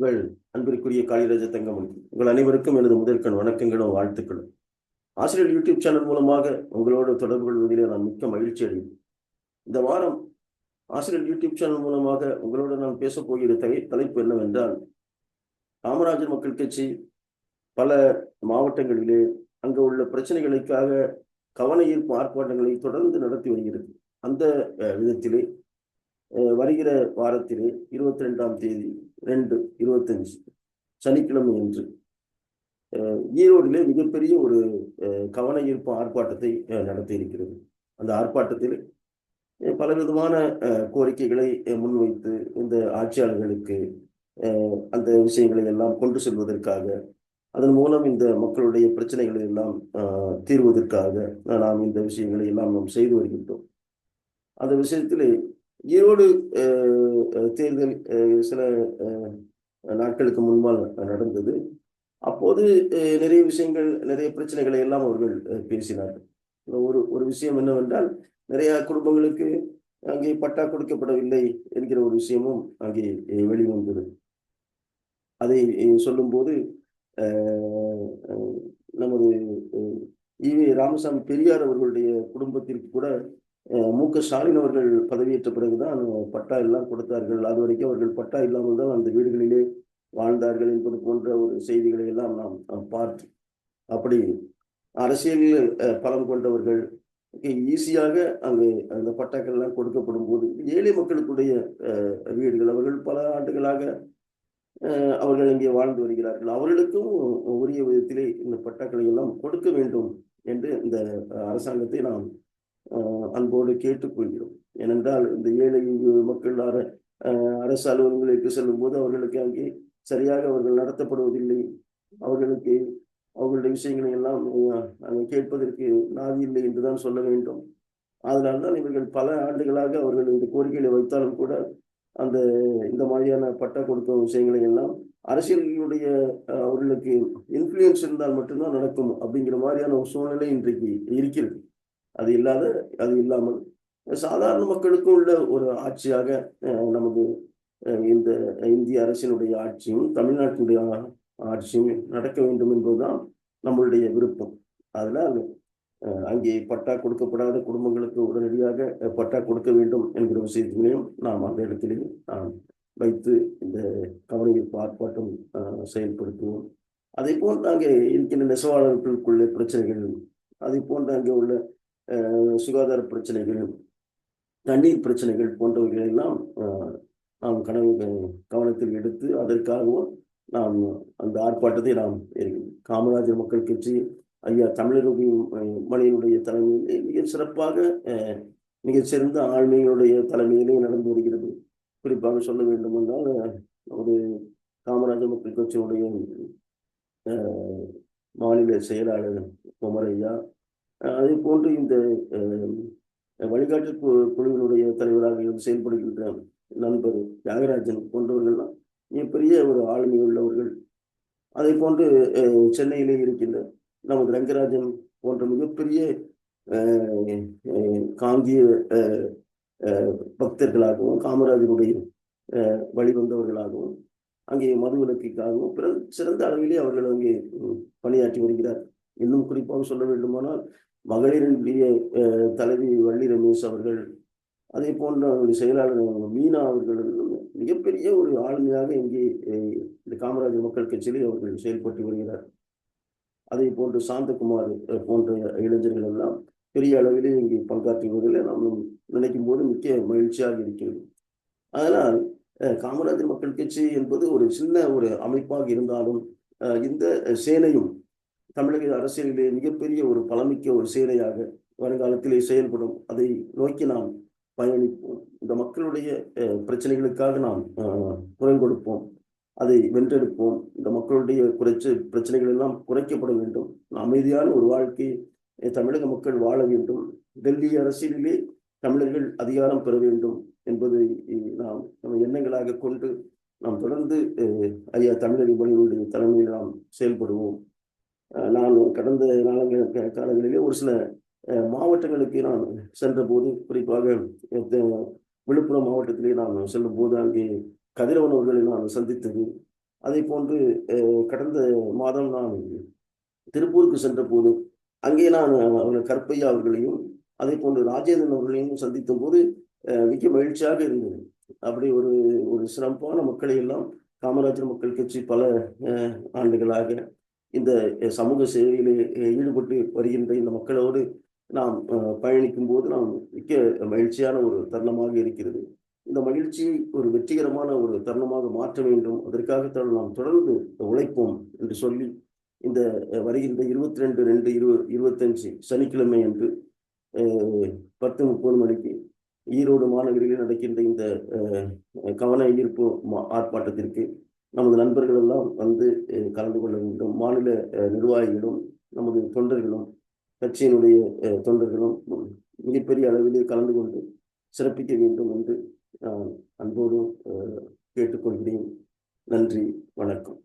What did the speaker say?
உங்கள் அன்பிற்குரிய காளிராஜ தங்கமணி உங்கள் அனைவருக்கும் எனது முதற்கண் வணக்கங்களும் வாழ்த்துக்களும். ஆசிரியர் யூடியூப் சேனல் மூலமாக உங்களோட தொடர்பு கொள்வதிலே நான் மிக்க மகிழ்ச்சி அடைகிறேன். இந்த வாரம் ஆசிரியர் யூடியூப் சேனல் மூலமாக உங்களோட நான் பேசப் போகிற தலை தலைப்பு என்னவென்றால் காமராஜர் மக்கள் கட்சி பல மாவட்டங்களிலே அங்கு உள்ள பிரச்சனைகளுக்காக கவன ஈர்ப்பு ஆர்ப்பாட்டங்களை தொடர்ந்து நடத்தி வருகிறது. அந்த விதத்திலே வருகிற வாரத்திலே இருபத்தி ரெண்டாம் தேதி ரெண்டு இருபத்தஞ்சு. சனிக்கிழமை என்று ஈரோடிலே மிகப்பெரிய ஒரு கவன ஈர்ப்பு ஆர்ப்பாட்டத்தை நடத்தி இருக்கிறது. அந்த ஆர்ப்பாட்டத்தில் பலவிதமான கோரிக்கைகளை முன்வைத்து இந்த ஆட்சியாளர்களுக்கு அந்த விஷயங்களை எல்லாம் கொண்டு செல்வதற்காக அதன் மூலம் இந்த மக்களுடைய பிரச்சனைகளை எல்லாம் தீர்வதற்காக நாம் இந்த விஷயங்களை எல்லாம் நாம் செய்து வருகின்றோம். அந்த விஷயத்திலே ஈரோடு தேர்தல் சில நாட்களுக்கு முன்பால் நடந்தது. அப்போது நிறைய விஷயங்கள் நிறைய பிரச்சனைகளை எல்லாம் அவர்கள் பேசினார்கள். ஒரு ஒரு விஷயம் என்னவென்றால் நிறைய குடும்பங்களுக்கு அங்கே பட்டா கொடுக்கப்படவில்லை என்கிற ஒரு விஷயமும் அங்கே வெளிவந்தது. அதை சொல்லும்போது நமது இ ஈவி ராமசாமி பெரியார் அவர்களுடைய குடும்பத்திற்கு கூட மு. க. ஸ்டாலின் அவர்கள் பதவியேற்ற பிறகுதான் பட்டா எல்லாம் கொடுத்தார்கள். அது வரைக்கும் அவர்கள் பட்டா இல்லாமல் தான் அந்த வீடுகளிலே வாழ்ந்தார்கள் என்பது போன்ற ஒரு செய்திகளை எல்லாம் நாம் பார்த்து அப்படி அரசியலில் பலம் கொண்டவர்கள் ஈஸியாக அங்கே அந்த பட்டாக்கள் எல்லாம் கொடுக்கப்படும் போது ஏழை மக்களுக்குடைய வீடுகள் அவர்கள் பல ஆண்டுகளாக அவர்கள் இங்கே வாழ்ந்து வருகிறார்கள். அவர்களுக்கும் உரிய விதத்திலே இந்த பட்டாக்களை எல்லாம் கொடுக்க வேண்டும் என்று இந்த அரசாங்கத்தை நாம் அன்போடு கேட்டுக்கொள்கிறோம். ஏனென்றால் இந்த ஏழை மக்கள் அர அஹ், அரசு அலுவலகங்களுக்கு செல்லும் போது அவர்களுக்கு அங்கே சரியாக அவர்கள் நடத்தப்படுவதில்லை. அவர்களுக்கு அவர்களுடைய விஷயங்களை எல்லாம் அங்கே கேட்பதற்கு நாதி இல்லை என்றுதான் சொல்ல வேண்டும். அதனால்தான் இவர்கள் பல ஆண்டுகளாக அவர்கள் இந்த கோரிக்கைகளை வைத்தாலும் கூட அந்த இந்த மாதிரியான பட்டா கொடுக்கும் விஷயங்களை எல்லாம் அரசியலுடைய அவர்களுக்கு இன்ஃப்ளூயன்ஸ் இருந்தால் மட்டும்தான் நடக்கும் அப்படிங்கிற மாதிரியான ஒரு சூழ்நிலை இன்றைக்கு இருக்கிறது. அது இல்லாத அது இல்லாமல் சாதாரண மக்களுக்கும் உள்ள ஒரு ஆட்சியாக நமது இந்த இந்திய அரசினுடைய ஆட்சியும் தமிழ்நாட்டினுடைய ஆட்சியும் நடக்க வேண்டும் என்பதுதான் நம்மளுடைய விருப்பம். அதனால் அங்கே பட்டா கொடுக்கப்படாத குடும்பங்களுக்கு உடனடியாக பட்டா கொடுக்க வேண்டும் என்கிற விஷயத்திலையும் நாம் அந்த இடத்திலே நான் வைத்து இந்த கவனஈர்ப்பு ஆர்ப்பாட்டம் செயல்படுத்துவோம். அதே போன்று அங்கே இருக்கின்ற நெசவாளர்களுக்குள்ள பிரச்சனைகள் அதை போன்று அங்கே உள்ள சுகாதார பிரச்சனைகள் தண்ணீர் பிரச்சனைகள் போன்றவைகளெல்லாம் நாம் கனவு கவனத்தில் எடுத்து அதற்காகவும் நாம் அந்த ஆர்ப்பாட்டத்தை நாம் காமராஜர் மக்கள் கட்சி ஐயா தமிழருடைய மணியினுடைய தலைமையிலே மிக சிறப்பாக மிக சிறந்த ஆளுமைகளுடைய தலைமையிலே நடந்து வருகிறது. குறிப்பாக சொல்ல வேண்டும் என்றால் ஒரு காமராஜர் மக்கள் கட்சியினுடைய மாநில செயலாளர் குமரையா அதே போன்று இந்த வழிகாட்டு கு- குழுவினுடைய தலைவராக செயல்படுகின்ற நண்பர் தியாகராஜன் போன்றவர்கள்லாம் மிகப்பெரிய ஒரு ஆளுமை உள்ளவர்கள். அதே போன்று சென்னையிலே இருக்கின்ற நமது ரங்கராஜன் போன்ற மிகப்பெரிய காந்திய பக்தர்களாகவும் காமராஜருடைய வழிவந்தவர்களாகவும் அங்கே மதுவிலக்குக்காகவும் பிற சிறந்த அளவிலே அவர்கள் அங்கே பணியாற்றி வருகிறார். இன்னும் குறிப்பாக சொல்ல வேண்டுமானால் மகளிரின் தலைவி வள்ளி ரமேஷ் அவர்கள் அதே போன்ற அவருடைய செயலாளர் மீனா அவர்கள் மிகப்பெரிய ஒரு ஆளுமையாக இங்கே இந்த காமராஜர் மக்கள் கட்சியிலே அவர்கள் செயல்பட்டு வருகிறார். அதே போன்று சாந்தகுமார் போன்ற இளைஞர்கள் எல்லாம் பெரிய அளவிலே இங்கே பங்காற்றுவதில் நாம் நினைக்கும் போது முக்கிய மகிழ்ச்சியாக இருக்கிறது. அதனால் காமராஜர் மக்கள் கட்சி என்பது ஒரு சின்ன ஒரு அமைப்பாக இருந்தாலும் இந்த சேனையும் தமிழக அரசியலிலே மிகப்பெரிய ஒரு பலமிக்க ஒரு சேனையாக வருங்காலத்திலே செயல்படும். அதை நோக்கி நாம் பயணிப்போம். இந்த மக்களுடைய பிரச்சனைகளுக்காக நாம் குரல் கொடுப்போம். அதை வென்றெடுப்போம். இந்த மக்களுடைய குறைச்ச பிரச்சனைகள் எல்லாம் குறைக்கப்பட வேண்டும். அமைதியான ஒரு வாழ்க்கை தமிழக மக்கள் வாழ வேண்டும். டெல்லி அரசியலிலே தமிழர்கள் அதிகாரம் பெற வேண்டும் என்பதை நாம் நம்ம எண்ணங்களாக கொண்டு நாம் தொடர்ந்து ஐயா தமிழக மொழிகளுடைய தலைமையில் நாம் செயல்படுவோம். நான் கடந்த நாளங்கள் காலங்களிலே ஒரு சில மாவட்டங்களுக்கு நான் சென்ற போது குறிப்பாக விழுப்புரம் மாவட்டத்திலே நான் செல்லும் போது அங்கே கதிரவன் அவர்களை நான் சந்தித்தது. அதே போன்று கடந்த மாதம் நான் திருப்பூருக்கு சென்ற போது அங்கே நான் அவர்கள் கற்பையா அவர்களையும் அதே போன்று ராஜேந்திரன் அவர்களையும் சந்தித்த போது மிக மகிழ்ச்சியாக இருந்தது. அப்படி ஒரு ஒரு சிறப்பான மக்களை எல்லாம் காமராஜர் மக்கள் கட்சி பல ஆண்டுகளாக இந்த சமூக சேவையில் ஈடுபட்டு வருகின்ற இந்த மக்களோடு நாம் பயணிக்கும் போது நாம் மிக்க மகிழ்ச்சியான ஒரு தருணமாக இருக்கிறது. இந்த மகிழ்ச்சியை ஒரு வெற்றிகரமான ஒரு தருணமாக மாற்ற வேண்டும். அதற்காகத்தான் நாம் தொடர்ந்து உழைப்போம் என்று சொல்லி இந்த வருகின்ற இருபத்தி ரெண்டு ரெண்டு இரு இருபத்தஞ்சு சனிக்கிழமை அன்று பத்து முப்பது மணிக்கு ஈரோடு மாநகரில் நடக்கின்ற இந்த கவன ஈர்ப்பு மா- ஆர்ப்பாட்டத்திற்கு நமது நண்பர்கள் எல்லாம் வந்து கலந்து கொள்ள வேண்டும். மாநில நிர்வாகிகளும் நமது தொண்டர்களும் கட்சியினுடைய தொண்டர்களும் மிகப்பெரிய அளவிலே கலந்து கொண்டு சிறப்பிக்க வேண்டும் என்று நான் அன்போடு கேட்டுக்கொள்கிறேன். நன்றி வணக்கம்.